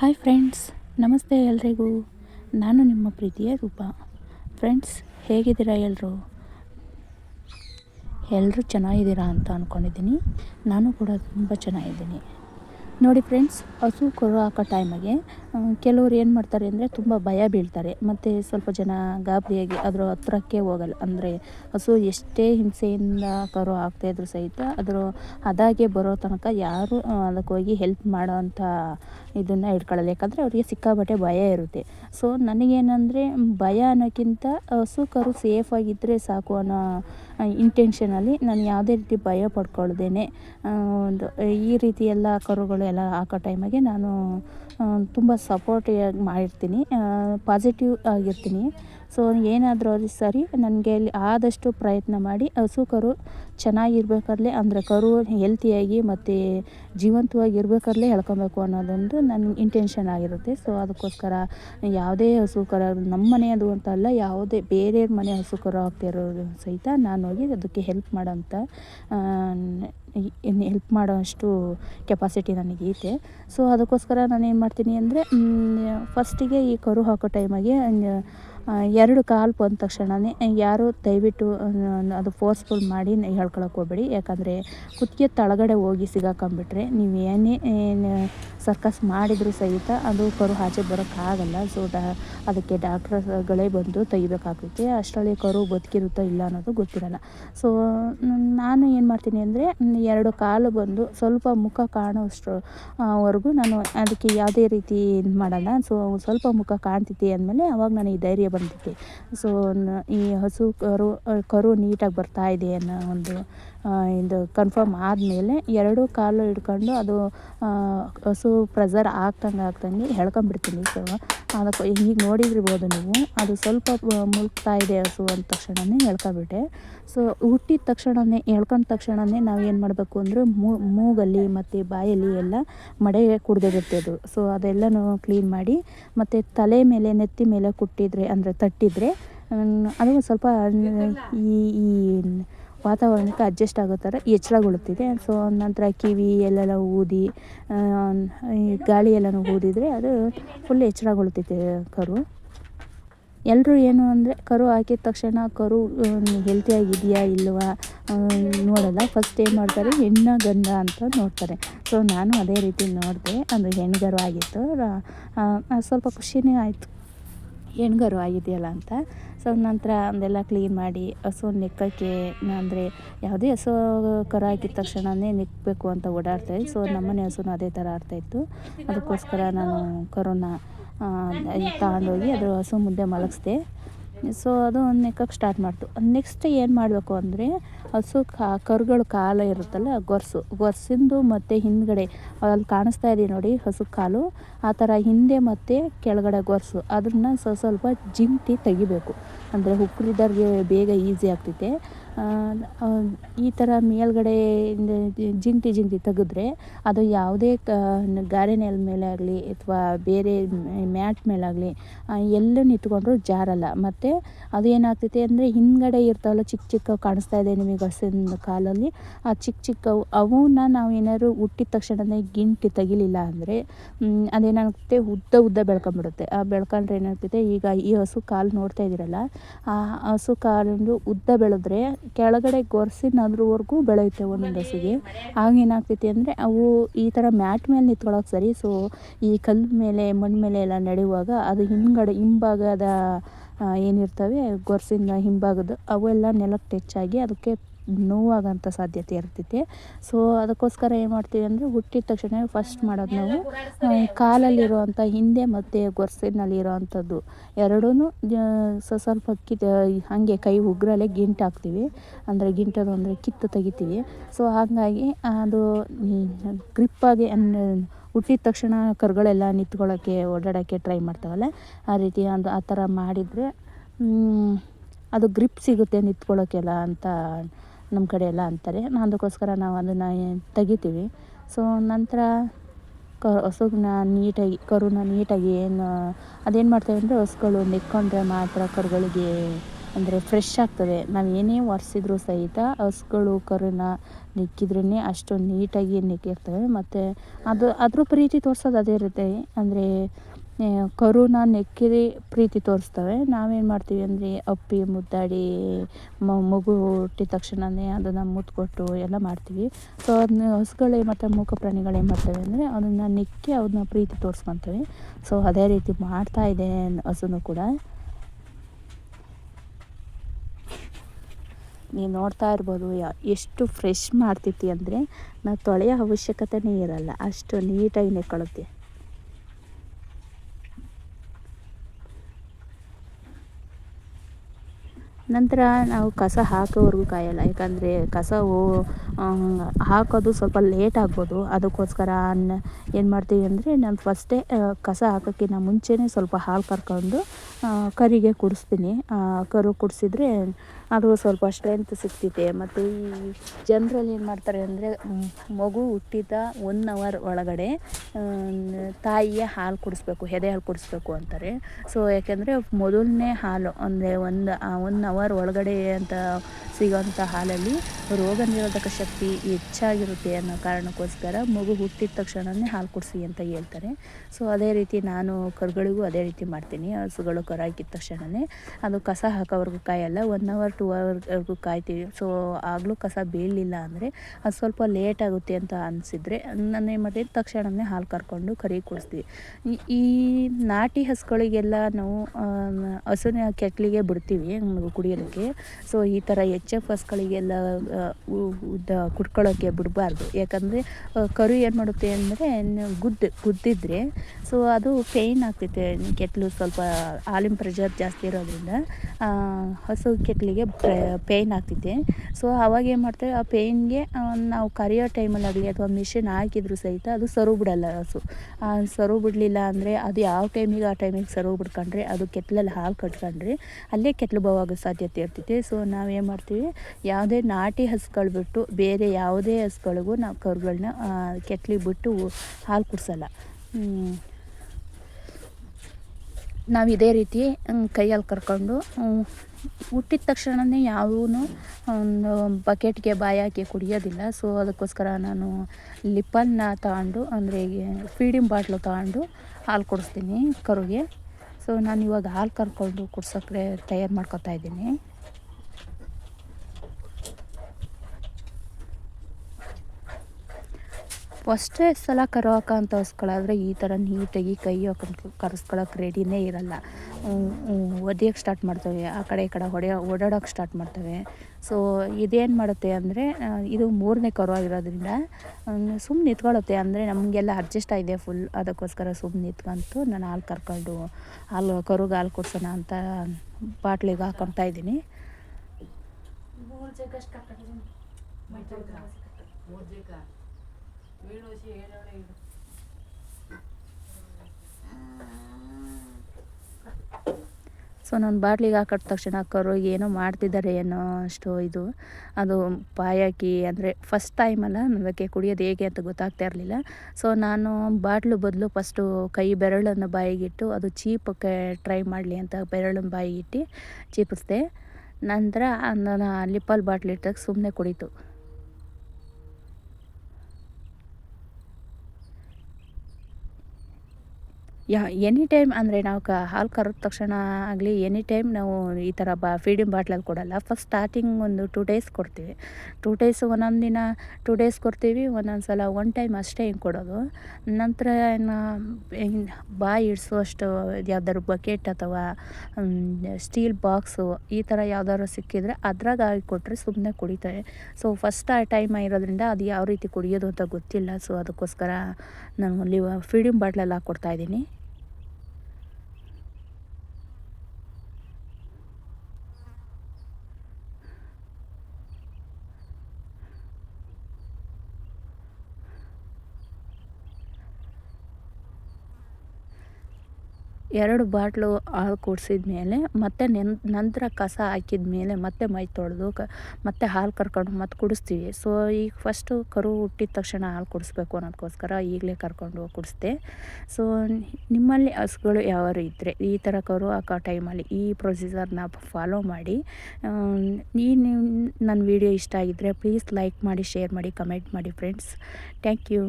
Hi friends, ನಮಸ್ತೆ ಎಲ್ರಿಗೂ. ನಾನು ನಿಮ್ಮ ಪ್ರೀತಿಯ ರೂಪ. ಫ್ರೆಂಡ್ಸ್, ಹೇಗಿದ್ದೀರಾ ಎಲ್ಲರೂ ಎಲ್ಲರೂ ಚೆನ್ನಾಗಿದ್ದೀರಾ ಅಂತ ಅಂದ್ಕೊಂಡಿದ್ದೀನಿ ನಾನು ಕೂಡ ತುಂಬ ಚೆನ್ನಾಗಿದ್ದೀನಿ. ನೋಡಿ ಫ್ರೆಂಡ್ಸ್ ಹಸು ಕರು ಹಾಕೋ ಟೈಮಿಗೆ ಕೆಲವ್ರು ಏನು ಮಾಡ್ತಾರೆ ಅಂದರೆ ತುಂಬ ಭಯ ಬೀಳ್ತಾರೆ. ಮತ್ತು ಸ್ವಲ್ಪ ಜನ ಗಾಬರಿಯಾಗಿ ಅದರ ಹತ್ರಕ್ಕೆ ಹೋಗಲ್ಲ. ಅಂದರೆ ಹಸು ಎಷ್ಟೇ ಹಿಂಸೆಯಿಂದ ಕರು ಹಾಕ್ತಾಯಿದ್ರು ಸಹಿತ ಅದರ ಅದಾಗೆ ಬರೋ ತನಕ ಯಾರು ಅದಕ್ಕೆ ಹೋಗಿ ಹೆಲ್ಪ್ ಮಾಡೋವಂಥ ಇದನ್ನು ಇಟ್ಕೊಳ್ಳಲ್ಲ. ಯಾಕಂದರೆ ಅವರಿಗೆ ಸಿಕ್ಕಾಬಟ್ಟೆ ಭಯ ಇರುತ್ತೆ. ಸೊ ನನಗೇನಂದರೆ ಭಯ ಅನ್ನೋಕ್ಕಿಂತ ಹಸು ಕರು ಸೇಫಾಗಿದ್ದರೆ ಸಾಕು ಅನ್ನೋ ಇಂಟೆನ್ಷನಲ್ಲಿ ನಾನು ಯಾವುದೇ ರೀತಿ ಭಯ ಪಡ್ಕೊಳ್ದೇನೆ. ಒಂದು ಈ ರೀತಿ ಎಲ್ಲ ಕರುಗಳು ಎಲ್ಲ ಹಾಕೋ ಟೈಮಿಗೆ ನಾನು ತುಂಬ ಆಗಿ ಮಾಡಿರ್ತೀನಿ. ಪಾಸಿಟಿವ್ ಆಗಿರ್ತೀನಿ. ಸೊ ಏನಾದರೂ ಅದು ಸರಿ, ನನಗೆ ಅಲ್ಲಿ ಆದಷ್ಟು ಪ್ರಯತ್ನ ಮಾಡಿ, ಹಸು ಕರು ಚೆನ್ನಾಗಿರ್ಬೇಕಾದ್ಲೆ ಅಂದರೆ ಕರು ಹೆಲ್ತಿಯಾಗಿ ಮತ್ತು ಜೀವಂತವಾಗಿ ಹೇಳ್ಕೊಬೇಕು ಅನ್ನೋದೊಂದು ನನ್ನ ಇಂಟೆನ್ಷನ್ ಆಗಿರುತ್ತೆ. ಸೊ ಅದಕ್ಕೋಸ್ಕರ ಯಾವುದೇ ಹಸು ಕರ ನಮ್ಮ ಮನೆಯದು ಅಂತ ಅಲ್ಲ, ಯಾವುದೇ ಬೇರೆಯವ್ರ ಮನೆ ಹಸು ಕರು ಆಗ್ತಿರೋದು ಸಹಿತ ನಾನು ಹೋಗಿ ಅದಕ್ಕೆ ಹೆಲ್ಪ್ ಮಾಡೋಂಥ ಹೆಲ್ಪ್ ಮಾಡೋಷ್ಟು ಕೆಪಾಸಿಟಿ ನನಗೈತೆ ಸೊ ಅದಕ್ಕೋಸ್ಕರ ನಾನು ಏನು ಮಾಡ್ತೀನಿ ಅಂದರೆ ಫಸ್ಟಿಗೆ ಈ ಕರು ಹಾಕೋ ಟೈಮಿಗೆ ಎರಡು ಕಾಲು ಬಂದ ತಕ್ಷಣವೇ ಯಾರು ದಯವಿಟ್ಟು ಅದು ಫೋರ್ಸ್ಫುಲ್ ಮಾಡಿ ಹೇಳ್ಕೊಳಕ್ಕೆ ಹೋಗಬೇಡಿ. ಯಾಕಂದರೆ ಕುತ್ತಿಗೆ ತಳಗಡೆ ಹೋಗಿ ಸಿಗಾಕೊಂಬಿಟ್ರೆ ನೀವು ಏನೇ ಸರ್ಕಸ್ ಮಾಡಿದರೂ ಸಹಿತ ಅದು ಕರು ಆಚೆ ಬರೋಕ್ಕಾಗಲ್ಲ. ಸೊ ಡಾ, ಅದಕ್ಕೆ ಡಾಕ್ಟರ್ಗಳೇ ಬಂದು ತೆಗಿಬೇಕಾಗುತ್ತೆ. ಅಷ್ಟರಲ್ಲಿ ಕರು ಬದುಕಿರುತ್ತೋ ಇಲ್ಲ ಅನ್ನೋದು ಗೊತ್ತಿರಲ್ಲ. ಸೊ ನಾನು ಏನು ಮಾಡ್ತೀನಿ ಅಂದರೆ ಎರಡು ಕಾಲು ಬಂದು ಸ್ವಲ್ಪ ಮುಖ ಕಾಣುವಷ್ಟು ವರೆಗೂ ನಾನು ಅದಕ್ಕೆ ಯಾವುದೇ ರೀತಿ ಇದು ಮಾಡಲ್ಲ. ಸೊ ಸ್ವಲ್ಪ ಮುಖ ಕಾಣ್ತಿದ್ದೆ ಅಂದಮೇಲೆ ಅವಾಗ ಈ ಧೈರ್ಯ ಬಂದಿದೆ. ಸೊ ಈ ಹಸು ಕರು ಕರು ನೀಟಾಗಿ ಬರ್ತಾ ಇದೆ ಅನ್ನೋ ಒಂದು ಇದು ಕನ್ಫರ್ಮ್ ಆದಮೇಲೆ ಎರಡು ಕಾಲು ಹಿಡ್ಕೊಂಡು ಅದು ಹಸು ಪ್ರೆಸರ್ ಆಗ್ತಂಗೆ ಆಗ್ತಂಗೆ ಎಳ್ಕೊಂಬಿಡ್ತೀನಿ ಸೊ ಅದಕ್ಕೆ ಈಗ ನೋಡಿದಿರ್ಬೋದು ನೀವು. ಅದು ಸ್ವಲ್ಪ ಮುಳುಗ್ತಾ ಇದೆ ಹಸು ಅಂದ ತಕ್ಷಣವೇ ಹೇಳ್ಕೊಂಬಿಟ್ಟೆ ಸೊ ಹುಟ್ಟಿದ ತಕ್ಷಣವೇ ಹೇಳ್ಕೊಂಡ ತಕ್ಷಣವೇ ನಾವು ಏನು ಮಾಡಬೇಕು ಅಂದರೆ ಮೂಗಲ್ಲಿ ಮತ್ತು ಬಾಯಲ್ಲಿ ಎಲ್ಲ ಮಡೆ ಕುಡ್ದಿರುತ್ತೆ ಅದು. ಸೊ ಅದೆಲ್ಲನೂ ಕ್ಲೀನ್ ಮಾಡಿ ಮತ್ತು ತಲೆ ಮೇಲೆ, ನೆತ್ತಿ ಮೇಲೆ ಕುಟ್ಟಿದರೆ ಅಂದರೆ ತಟ್ಟಿದರೆ ಅದು ಸ್ವಲ್ಪ ಈ ಈ ವಾತಾವರಣಕ್ಕೆ ಅಡ್ಜಸ್ಟ್ ಆಗೋ ಥರ ಎಚ್ಚರಗೊಳ್ಳುತ್ತಿದೆ. ಸೊ ನಂತರ ಕಿವಿ ಎಲ್ಲೆಲ್ಲ ಊದಿ ಗಾಳಿ ಎಲ್ಲನೂ ಊದಿದರೆ ಅದು ಫುಲ್ ಎಚ್ಚರಗೊಳ್ತೈತೆ ಕರು. ಎಲ್ಲರೂ ಏನು ಅಂದರೆ ಕರು ಹಾಕಿದ ತಕ್ಷಣ ಕರು ಹೆಲ್ತಿಯಾಗಿದೆಯಾ ಇಲ್ವಾ ನೋಡಲ್ಲ. ಫಸ್ಟ್ ಏನು ಮಾಡ್ತಾರೆ, ಹೆಣ್ಣ ಗಂಡ ಅಂತ ನೋಡ್ತಾರೆ. ಸೊ ನಾನು ಅದೇ ರೀತಿ ನೋಡಿದೆ. ಅದು ಹೆಣ್ಣುಗರು ಆಗಿತ್ತು ಸ್ವಲ್ಪ ಖುಷಿನೇ ಆಯಿತು. ಹೆಣ್ಗರು ಆಗಿದೆಯಲ್ಲ ಅಂತ. ಸೊ ನಂತರ ಅದೆಲ್ಲ ಕ್ಲೀನ್ ಮಾಡಿ ಹಸು ನೆಕ್ಕಕ್ಕೆ ಅಂದರೆ ಯಾವುದೇ ಹಸು ಕರ ಹಾಕಿದ ತಕ್ಷಣವೇ ನೆಕ್ಕಬೇಕು ಅಂತ ಓಡಾಡ್ತಾಯಿದ್ದೆ ಸೊ ನಮ್ಮನೆ ಹಸುನೂ ಅದೇ ಥರ ಆಡ್ತಾಯಿತ್ತು ಅದಕ್ಕೋಸ್ಕರ ನಾನು ಕರುನ ತಗೊಂಡೋಗಿ ಅದು ಹಸು ಮುಂದೆ ಮಲಗಿಸ್ದೆ. ಸೊ ಅದು ನೆಕ್ಕಕ್ಕೆ ಸ್ಟಾರ್ಟ್ ಮಾಡ್ತು. ನೆಕ್ಸ್ಟ್ ಏನು ಮಾಡಬೇಕು ಅಂದರೆ, ಹಸು ಕಾ, ಕರುಗಳು ಕಾಲು ಇರುತ್ತಲ್ಲ, ಗೊರ್ಸು. ಗೊರ್ಸಿಂದು ಮತ್ತು ಹಿಂದ್ಗಡೆ ಅಲ್ಲಿ ಕಾಣಿಸ್ತಾ ಇದೆ ನೋಡಿ, ಹಸು ಕಾಲು. ಆ ಥರ ಹಿಂದೆ ಮತ್ತು ಕೆಳಗಡೆ ಗೊರ್ಸು. ಅದನ್ನು ಸ್ವಲ್ಪ ಜಿಂಟಿ ತೆಗಿಬೇಕು. ಅಂದರೆ ಹುಕ್ಕರಿದ್ದವ್ರಿಗೆ ಬೇಗ ಈಸಿ ಆಗ್ತೈತೆ. ಈ ಥರ ಮೇಲ್ಗಡೆ ಜಿಂಟಿ ಜಿಂಟಿ ತೆಗೆದ್ರೆ ಅದು ಯಾವುದೇ ಕ, ಗಾರೆ ನೆಲ ಮೇಲೆ ಆಗಲಿ ಅಥವಾ ಬೇರೆ ಮ್ಯಾಟ್ ಮೇಲಾಗಲಿ ಎಲ್ಲೂ ನಿಂತ್ಕೊಂಡ್ರು ಜಾರಲ್ಲ. ಮತ್ತು ಅದು ಏನಾಗ್ತೈತೆ ಅಂದರೆ ಹಿಂದ್ಗಡೆ ಇರ್ತಾವಲ್ಲ, ಚಿಕ್ಕ ಚಿಕ್ಕ ಕಾಣಿಸ್ತಾ ಇದೆ ನಿಮಗೆ ಹಸಿನ ಕಾಲಲ್ಲಿ. ಆ ಚಿಕ್ಕ ಚಿಕ್ಕ ಅವನ್ನ ನಾವು ಏನಾದ್ರು ಹುಟ್ಟಿದ ತಕ್ಷಣವೇ ಗಿಂಟಿ ತೆಗಿಲಿಲ್ಲ ಅಂದರೆ ಅದೇನಾಗುತ್ತೆ, ಉದ್ದ ಉದ್ದ ಬೆಳ್ಕೊಂಬಿಡುತ್ತೆ. ಆ ಬೆಳ್ಕೊಂಡ್ರೆ ಏನಾಗ್ತೈತೆ, ಈಗ ಈ ಹಸು ಕಾಲು ನೋಡ್ತಾ ಇದ್ದೀರಲ್ಲ, ಆ ಹಸು ಕಾಲೊಂದು ಉದ್ದ ಬೆಳೆದ್ರೆ ಕೆಳಗಡೆ ಗೊರ್ಸಿನದ್ರವರೆಗೂ ಬೆಳೆಯುತ್ತೆ ಒಂದೊಂದು ಹಸುಗೆ. ಆಗ ಏನಾಗ್ತೈತಿ ಅಂದರೆ ಅವು ಈ ಥರ ಮ್ಯಾಟ್ ಮೇಲೆ ನಿಂತ್ಕೊಳ್ಳೋಕೆ ಸರಿ. ಸೊ ಈ ಕಲ್ಲು ಮೇಲೆ ಮಣ್ಣು ಮೇಲೆ ಎಲ್ಲ ನಡೆಯುವಾಗ ಅದು ಹಿಂದ್ಗಡೆ, ಹಿಂಭಾಗದ ಏನಿರ್ತವೆ ಗೊರ್ಸಿನ ಹಿಂಭಾಗದ ಅವೆಲ್ಲ ನೆಲಕ್ಕೆ ಟಚ್ ಆಗಿ ಅದಕ್ಕೆ ನೋವಾಗೋಂಥ ಸಾಧ್ಯತೆ ಇರ್ತೈತಿ. ಸೊ ಅದಕ್ಕೋಸ್ಕರ ಏನು ಮಾಡ್ತೀವಿ ಅಂದರೆ ಹುಟ್ಟಿದ ತಕ್ಷಣ ಫಸ್ಟ್ ಮಾಡೋದು ನಾವು ಕಾಲಲ್ಲಿರುವಂಥ ಹಿಂದೆ ಮತ್ತು ಗೊರ್ಸಿನಲ್ಲಿರೋ ಅಂಥದ್ದು ಎರಡೂ ಸ್ವಲ್ಪ ಕಿತ್ತು ಹಾಗೆ ಕೈ ಉಗ್ರಲ್ಲೇ ಗಿಂಟು ಹಾಕ್ತೀವಿ. ಅಂದರೆ ಗಿಂಟದು ಅಂದರೆ ಕಿತ್ತು ತೆಗಿತೀವಿ. ಸೊ ಹಾಗಾಗಿ ಅದು ಗ್ರಿಪ್ಪಾಗಿ ಹುಟ್ಟಿದ ತಕ್ಷಣ ಕರುಗಳೆಲ್ಲ ನಿಂತ್ಕೊಳ್ಳೋಕ್ಕೆ ಓಡಾಡೋಕ್ಕೆ ಟ್ರೈ ಮಾಡ್ತಾವಲ್ಲ, ಆ ರೀತಿ ಒಂದು ಆ ಥರ ಮಾಡಿದರೆ ಅದು ಗ್ರಿಪ್ ಸಿಗುತ್ತೆ ನಿಂತ್ಕೊಳ್ಳೋಕ್ಕೆಲ್ಲ ಅಂತ ನಮ್ಮ ಕಡೆ ಎಲ್ಲ ಅಂತಾರೆ. ಅದಕ್ಕೋಸ್ಕರ ನಾವು ಅದನ್ನು ತೆಗಿತೀವಿ. ಸೊ ನಂತರ ಕ, ಹಸುಗನ್ನ ನೀಟಾಗಿ, ಕರುನ ನೀಟಾಗಿ ಏನು, ಅದೇನು ಮಾಡ್ತೇವೆ ಅಂದರೆ ಹಸುಗಳು ನೆಕ್ಕೊಂಡ್ರೆ ಮಾತ್ರ ಕರುಗಳಿಗೆ ಅಂದರೆ ಫ್ರೆಶ್ ಆಗ್ತದೆ. ನಾವು ಏನೇ ಒರೆಸಿದ್ರು ಸಹಿತ ಹಸುಗಳು, ಕರುನ ನೆಕ್ಕಿದ್ರೇ ಅಷ್ಟು ನೀಟಾಗಿ ನೆಕ್ಕಿರ್ತವೆ. ಮತ್ತು ಅದು, ಅದ್ರ ಪ್ರೀತಿ ತೋರ್ಸೋದು ಅದೇ ಇರುತ್ತೆ. ಅಂದರೆ ಕರುನ ನೆಕ್ಕಿ ಪ್ರೀತಿ ತೋರಿಸ್ತವೆ. ನಾವೇನು ಮಾಡ್ತೀವಿ ಅಂದರೆ ಅಪ್ಪಿ, ಮುದ್ದಾಡಿ ಮಗು ಹುಟ್ಟಿದ ತಕ್ಷಣವೇ ಅದನ್ನು ಮುದ್ದು ಕೊಟ್ಟು ಎಲ್ಲ ಮಾಡ್ತೀವಿ. ಸೊ ಅದನ್ನ ಹಸುಗಳೇ ಮತ್ತು ಮೂಕ ಪ್ರಾಣಿಗಳೇನು ಮಾಡ್ತವೆ ಅಂದರೆ ಅದನ್ನು ನೆಕ್ಕಿ ಅದನ್ನ ಪ್ರೀತಿ ತೋರಿಸ್ಕೊತವೆ. ಸೊ ಅದೇ ರೀತಿ ಮಾಡ್ತಾ ಇದೆ ಹಸುನು ಕೂಡ. ನೀವು ನೋಡ್ತಾ ಇರ್ಬೋದು ಎಷ್ಟು ಫ್ರೆಶ್ ಮಾಡ್ತೈತಿ ಅಂದರೆ, ನಾವು ತೊಳೆಯೋ ಅವಶ್ಯಕತೆನೇ ಇರಲ್ಲ. ಅಷ್ಟು ನೀಟಾಗಿ ನೆಕ್ಕೊಳ್ಳುತ್ತೆ ನಂತರ ನಾವು ಕಸ ಹಾಕೋವರೆಗೂ ಕಾಯಲ್ಲ. ಯಾಕಂದರೆ ಕಸವು ಹಾಕೋದು ಸ್ವಲ್ಪ ಲೇಟ್ ಆಗ್ಬೋದು. ಅದಕ್ಕೋಸ್ಕರ ಏನು ಮಾಡ್ತೀವಿ ಅಂದರೆ ನಾನು ಫಸ್ಟೇ ಕಸ ಹಾಕೋಕ್ಕಿಂತ ಮುಂಚೆನೇ ಸ್ವಲ್ಪ ಹಾಲು ಕರ್ಕೊಂಡು ಕರಿಗೆ ಕುಡಿಸ್ತೀನಿ. ಕರು ಕುಡಿಸಿದ್ರೆ ಅದು ಸ್ವಲ್ಪ ಸ್ಟ್ರೆಂತ್ ಸಿಗ್ತೈತೆ ಮತ್ತು ಈ ಜನರಲ್ಲಿ ಏನು ಮಾಡ್ತಾರೆ ಅಂದರೆ ಮಗು ಹುಟ್ಟಿದ ಒನ್ ಅವರ್ ಒಳಗಡೆ ತಾಯಿಯ ಹಾಲು ಕುಡಿಸ್ಬೇಕು, ಎದೆ ಹಾಲು ಕುಡಿಸ್ಬೇಕು ಅಂತಾರೆ. ಸೊ ಯಾಕೆಂದರೆ ಮೊದಲನೇ ಹಾಲು ಅಂದರೆ ಒಂದು ಒನ್ ಅವರ್ ಒಳಗಡೆ ಅಂತ ಸಿಗೋಂಥ ಹಾಲಲ್ಲಿ ರೋಗ ನಿರೋಧಕ ಶಕ್ತಿ ಹೆಚ್ಚಾಗಿರುತ್ತೆ ಅನ್ನೋ ಕಾರಣಕ್ಕೋಸ್ಕರ ಮಗು ಹುಟ್ಟಿದ ತಕ್ಷಣವೇ ಹಾಲು ಕುಡಿಸಿ ಅಂತ ಹೇಳ್ತಾರೆ. ಸೊ ಅದೇ ರೀತಿ ನಾನು ಕರುಗಳಿಗೂ ಅದೇ ರೀತಿ ಮಾಡ್ತೀನಿ. ಹಸುಗಳು ಕರು ಹಾಕಿದ ತಕ್ಷಣವೇ ಅದು ಕಸ ಹಾಕೋವರೆಗೂ ಕಾಯಲ್ಲ. ಒನ್ ಅವರ್ ಟೂ ಅವರ್ವರೆಗೂ ಕಾಯ್ತೀವಿ. ಸೊ ಆಗಲೂ ಕಸ ಬೀಳಲಿಲ್ಲ ಅಂದರೆ ಅದು ಸ್ವಲ್ಪ ಲೇಟ್ ಆಗುತ್ತೆ ಅಂತ ಅನಿಸಿದ್ರೆ ನಾನು ಏನು ಮಾಡ್ತೀನಿ ತಕ್ಷಣವೇ ಹಾಲು ಕರ್ಕೊಂಡು ಕರಿ ಕುಡಿಸ್ತೀವಿ. ಈ ನಾಟಿ ಹಸುಗಳಿಗೆಲ್ಲ ನಾವು ಹಸುನ ಕೆಟ್ಲಿಗೆ ಬಿಡ್ತೀವಿ ಕುಡಿಯೋದಕ್ಕೆ. ಸೊ ಈ ಥರ ಎಚ್ ಎಫ್ ಹಸುಗಳಿಗೆಲ್ಲ ಕುಡ್ಕೊಳ್ಳೋಕ್ಕೆ ಬಿಡಬಾರ್ದು. ಯಾಕಂದರೆ ಕರು ಏನು ಮಾಡುತ್ತೆ ಅಂದರೆ, ಗುದ್ದು, ಗುದ್ದಿದ್ರೆ ಸೊ ಅದು ಪೇಯ್ನ್ ಆಗ್ತೈತೆ. ಕೆತ್ತಲು ಸ್ವಲ್ಪ ಹಾಲಿನ ಪ್ರೆಷರ್ ಜಾಸ್ತಿ ಇರೋದ್ರಿಂದ ಹಸು ಕೆತ್ತಲಿಗೆ ಪೇಯ್ನ್ ಆಗ್ತೈತೆ ಸೊ ಅವಾಗ ಏನು ಮಾಡ್ತೇವೆ ಆ ಪೇಯ್ನ್ಗೆ ನಾವು ಕರಿಯೋ ಟೈಮಲ್ಲಾಗಲಿ ಅಥವಾ ಮಿಷಿನ್ ಹಾಕಿದ್ರು ಸಹಿತ ಅದು ಸರು ಬಿಡಲ್ಲ ಹಸು. ಸರು ಬಿಡಲಿಲ್ಲ ಅಂದರೆ ಅದು ಯಾವ ಟೈಮಿಗೆ ಆ ಟೈಮಿಗೆ ಸರು ಬಿಡ್ಕೊಂಡ್ರೆ, ಅದು ಕೆತ್ತಲಲ್ಲಿ ಹಾಲು ಕಟ್ಕೊಂಡ್ರೆ ಅಲ್ಲೇ ಕೆಟ್ಲು ಆಗೋ ಸಾಧ್ಯತೆ ಇರ್ತೈತೆ. ಸೊ ನಾವೇನು ಮಾಡ್ತೀವಿ, ಯಾವುದೇ ನಾಟಿ ಹಸುಗಳು ಬಿಟ್ಟು ಬೇರೆ ಯಾವುದೇ ಹಸುಗಳಿಗೂ ನಾವು ಕರುಗಳನ್ನ ಕೆತ್ತಲಿಗೆ ಬಿಟ್ಟು ಹಾಲು ಕುಡಿಸಲ್ಲ. ನಾವು ಇದೇ ರೀತಿ ಕೈಯಲ್ಲಿ ಕರ್ಕೊಂಡು ಹುಟ್ಟಿದ ತಕ್ಷಣವೇ ಯಾವೂ ಒಂದು ಬಕೆಟ್ಗೆ ಬಾಯಿ ಹಾಕಿ ಕುಡಿಯೋದಿಲ್ಲ. ಸೊ ಅದಕ್ಕೋಸ್ಕರ ನಾನು ಲಿಪ್ಪನ್ನ ತಗೊಂಡು, ಅಂದರೆ ಫೀಡಿಂಗ್ ಬಾಟ್ಲು ತಗೊಂಡು ಹಾಲು ಕುಡಿಸ್ತೀನಿ ಕರುಗೆ. ಸೊ ನಾನು ಇವಾಗ ಹಾಲು ಕರ್ಕೊಂಡು ಕುಡ್ಸೋಕ್ಕೆ ತಯಾರು ಮಾಡ್ಕೊತಾ ಇದ್ದೀನಿ. ಫಸ್ಟೇ ಸಲ ಕರು ಅಂತ ಹಸ್ಗಳಾದ್ರೆ ಈ ಥರ ನೀಟಾಗಿ ಕೈ ಹಾಕೊಂಡು ಕರೆಸ್ಕೊಳಕ್ಕೆ ರೆಡಿನೇ ಇರಲ್ಲ. ಒದಿಯೋಕ್ಕೆ ಸ್ಟಾರ್ಟ್ ಮಾಡ್ತವೆ ಆ ಕಡೆ ಈ ಕಡೆ ಹೊಡೆ ಓಡಾಡೋಕೆ ಸ್ಟಾರ್ಟ್ ಮಾಡ್ತವೆ. ಸೊ ಇದೇನು ಮಾಡುತ್ತೆ ಅಂದರೆ ಇದು ಮೂರನೇ ಕರು ಆಗಿರೋದ್ರಿಂದ ಸುಮ್ಮನೆ ನಿಂತ್ಕೊಳ್ಳುತ್ತೆ ಅಂದರೆ ನಮಗೆಲ್ಲ ಅಡ್ಜಸ್ಟ್ ಆಗಿದೆ ಫುಲ್ ಅದಕ್ಕೋಸ್ಕರ ಸುಮ್ಮನೆ ನಿತ್ಕೊಂತು ನಾನು ಹಾಲು ಕರ್ಕೊಂಡು ಹಾಲು ಕರುಗೆ ಹಾಲು ಕೊಡ್ಸೋಣ ಅಂತ ಬಾಟ್ಲಿಗೆ ಹಾಕೊತಾ ಇದ್ದೀನಿ. ಸೊ ನಾನು ಬಾಟ್ಲಿಗೆ ಹಾಕಿದ ತಕ್ಷಣ ಕರು ಏನೋ ಮಾಡ್ತಿದ್ದಾರೆ ಏನೋ ಅಷ್ಟು ಇದು. ಅದು ಬಾಯಾಕಿ ಅಂದರೆ ಫಸ್ಟ್ ಟೈಮಲ್ಲ ನನಗೆ ಕುಡಿಯೋದು ಹೇಗೆ ಅಂತ ಗೊತ್ತಾಗ್ತಾ ಇರಲಿಲ್ಲ. ಸೊ ನಾನು ಬಾಟ್ಲು ಬದಲು ಫಸ್ಟು ಕೈ ಬೆರಳನ್ನು ಬಾಯಿಗಿಟ್ಟು, ಅದು ಚೀಪಕ್ಕೆ ಟ್ರೈ ಮಾಡಲಿ ಅಂತ ಬೆರಳನ್ನು ಬಾಯಿಗಿಟ್ಟು ಚೀಪಿಸ್ದೆ. ನಂತರ ನಾನು ಲಿಪ್ಪಲ್ಲಿ ಬಾಟ್ಲಿ ಇಟ್ಟಾಗ ಸುಮ್ಮನೆ ಕುಡಿತು. ಯಾ ಎನಿ ಟೈಮ್ ಅಂದರೆ ನಾವು ಕ, ಹಾಲು ಕರೆದ ತಕ್ಷಣ ಆಗಲಿ ಎನಿ ಟೈಮ್ ನಾವು ಈ ಥರ ಬಾ ಫೀಡಿಂಗ್ ಬಾಟ್ಲಲ್ಲಿ ಕೊಡೋಲ್ಲ. ಫಸ್ಟ್ ಸ್ಟಾರ್ಟಿಂಗ್ ಒಂದು ಟೂ ಡೇಸ್ ಕೊಡ್ತೀವಿ. ಟೂ ಡೇಸ್ ಒಂದೊಂದು ದಿನ ಟೂ ಡೇಸ್ ಕೊಡ್ತೀವಿ. ಒಂದೊಂದು ಸಲ ಒನ್ ಟೈಮ್ ಅಷ್ಟೇ ಹಿಂಗೆ ಕೊಡೋದು. ನಂತರ ಏನು, ಬಾಯಿ ಇಡಿಸುವಷ್ಟು ಯಾವ್ದಾದ್ರು ಬಕೆಟ್ ಅಥವಾ ಸ್ಟೀಲ್ ಬಾಕ್ಸು ಈ ಥರ ಯಾವ್ದಾದ್ರು ಸಿಕ್ಕಿದ್ರೆ ಅದ್ರಾಗ ಹಾಕಿ ಕೊಟ್ಟರೆ ಸುಮ್ಮನೆ ಕುಡಿತಾರೆ ಸೊ ಫಸ್ಟ್ ಆ ಟೈಮ್ ಇರೋದ್ರಿಂದ ಅದು ಯಾವ ರೀತಿ ಕುಡಿಯೋದು ಅಂತ ಗೊತ್ತಿಲ್ಲ. ಸೊ ಅದಕ್ಕೋಸ್ಕರ ನಾನು ಅಲ್ಲಿ ಫೀಡಿಂಗ್ ಬಾಟ್ಲಲ್ಲಿ ಹಾಕ್ಕೊಡ್ತಾ ಕೊಡ್ತಾಯಿದ್ದೀನಿ ಎರಡು ಬಾಟ್ಲು ಹಾಲು ಕುಡ್ಸಿದ ಮೇಲೆ ಮತ್ತೆ ನೆನ್, ನಂತರ ಕಸ ಹಾಕಿದ ಮೇಲೆ ಮತ್ತೆ ಮೈ ತೊಳೆದು ಕ, ಮತ್ತೆ ಹಾಲು ಕರ್ಕೊಂಡು ಮತ್ತೆ ಕುಡಿಸ್ತೀವಿ. ಸೊ ಈಗ ಫಸ್ಟು ಕರು ಹುಟ್ಟಿದ ತಕ್ಷಣ ಹಾಲು ಕುಡಿಸ್ಬೇಕು ಅನ್ನೋದಕ್ಕೋಸ್ಕರ ಈಗಲೇ ಕರ್ಕೊಂಡು ಹೋಗಿ ಕುಡಿಸ್ದೆ. ಸೊ ನಿಮ್ಮಲ್ಲಿ ಹಸುಗಳು ಯಾವಾರು ಇದ್ದರೆ ಈ ಥರ ಕರು ಹಾಕೋ ಟೈಮಲ್ಲಿ ಈ ಪ್ರೊಸೀಜರ್ನ ಫಾಲೋ ಮಾಡಿ. ಈ ನೀವು ನನ್ನ ವಿಡಿಯೋ ಇಷ್ಟ ಆಗಿದ್ದರೆ ಪ್ಲೀಸ್ ಲೈಕ್ ಮಾಡಿ ಶೇರ್ ಮಾಡಿ ಕಮೆಂಟ್ ಮಾಡಿ ಫ್ರೆಂಡ್ಸ್ ಥ್ಯಾಂಕ್ ಯು